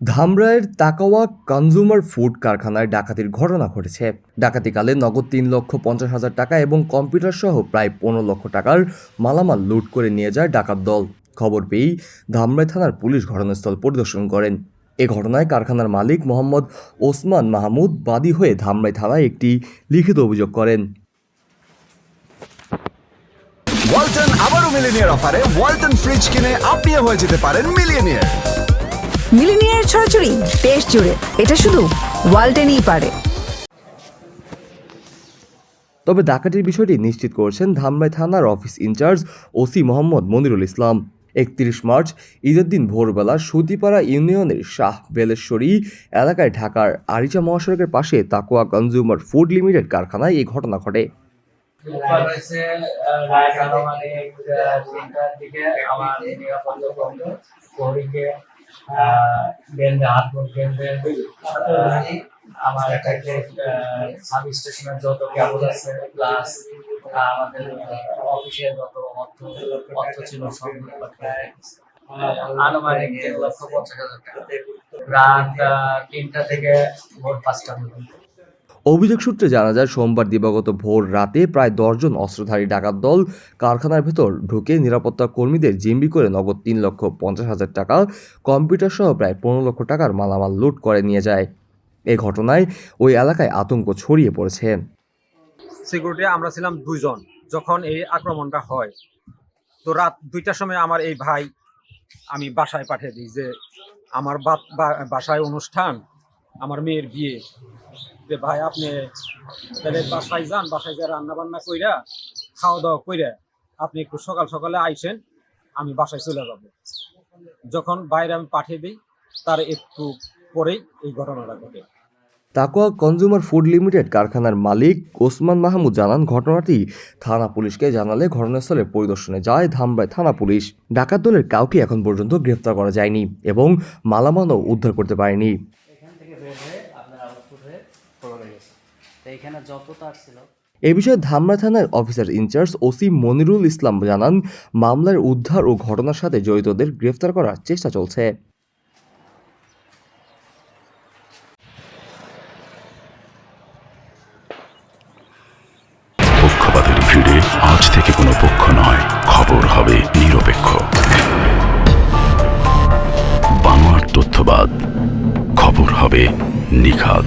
ধামরায়ের তাকাওয়া consumer food কারখানায় ডাকাতির ঘটনা ঘটেছে। ডাকাতিকালে নগদ তিন লক্ষ পঞ্চাশ হাজার টাকা এবং কম্পিউটার সহ প্রায় পনেরো লক্ষ টাকার মালামাল লুট করে নিয়ে যায় ডাকাত দল। খবর পেয়েই ধামরাই থানার পুলিশ ঘটনাস্থল পরিদর্শন করেন। এ ঘটনায় কারখানার মালিক মোহাম্মদ ওসমান মাহমুদ বাদী হয়ে ধামরাই থানায় একটি লিখিত অভিযোগ করেন। ওয়ালটন আবারও মিলিনিয়ার অফারে ওয়ালটন ফ্রিজ কিনে আপনিও হয়ে যেতে পারেন মিলিয়নিয়ার। মিলিনিয়ার ছড়াছড়ি দেশ জুড়ে। এটা শুধু ওয়ালটেনই পারে। তবে ডাকাতির বিষয়টি নিশ্চিত করেছেন ধামরাই থানার office in charge OC Mohammad Monirul Islam. একত্রিশ মার্চ ঈদের দিন ভোরবেলা সুতিপাড়া ইউনিয়নের শাহ বেলেশ্বরী এলাকায় ঢাকার আরিচা মহাসড়কের পাশে তাকোয়া কনজিউমার ফুড লিমিটেড কারখানায় এই ঘটনা ঘটে। দিকে আমার নিরাপত্তা কর্মী গৌরীকে বেঁধে হাত মুখ আহ, আমার এটাকে সাব স্টেশনের যত কেবল আছে প্লাস আমাদের অফিসের যত অর্থ অর্থ ছিল সব আনুমানিক লক্ষ পঞ্চাশ হাজার টাকা। রাত তিনটা থেকে ভোর পাঁচটা পর্যন্ত। অভিযোগ সূত্রে জানা যায়, সোমবার দিবাগত ভোর রাতে প্রায় দশজন অস্ত্রধারী ডাকাত দল কারখানার ভেতর ঢুকে নিরাপত্তা কর্মীদের জিম্বি করে নগদ তিন লক্ষ পঞ্চাশ হাজার টাকা, কম্পিউটার সহ প্রায় পনেরো লক্ষ টাকার মালামাল লুট করে নিয়ে যায়। এ ঘটনায় ওই এলাকায় আতঙ্ক ছড়িয়ে পড়েছে। সিকিউরিটি আমরা ছিলাম দুইজন যখন এই আক্রমণটা হয়। তো রাত দুইটার সময় আমার এই ভাই আমি বাসায় পাঠিয়ে দিই যে, আমার বাসায় অনুষ্ঠান, আমার মেয়ের বিয়ে। যে ভাই আপনি তাহলে বাসায় যান বাসায় যা রান্না বান্না কইরা খাওয়া দাওয়া কইরা আপনি একটু সকাল সকালে আইসেন আমি বাসায় চলে যাব। যখন বাইরে আমি পাঠিয়ে দিই তার একটু পরেই এই ঘটনাটা ঘটে। তাকোয়া কনজিউমার ফুড লিমিটেড কারখানার মালিক ওসমান মাহমুদ জানান ঘটনাটি থানা পুলিশকে জানালে ঘটনাস্থলে পরিদর্শনে যায় ধামরাই থানা পুলিশ। ডাকাত দলের কাউকে এখন পর্যন্ত গ্রেফতার করা যায়নি এবং মালামালও উদ্ধার করতে পারেনি এখান থেকে বের হয়ে আপনার আউটপুট হয়ে পড়ে গেছে তো এখানে যত তার ছিল। এ বিষয়ে ধামরা থানার officer in charge OC Monirul Islam জানান মামলার উদ্ধার ও ঘটনার সাথে জড়িতদের গ্রেফতার করার চেষ্টা চলছে। পক্ষপাতের ভিড়ে আজ থেকে কোনো পক্ষ নয় খবর হবে নিরপেক্ষ। বানোয়ার তথ্যবাদ খবর হবে নিখাদ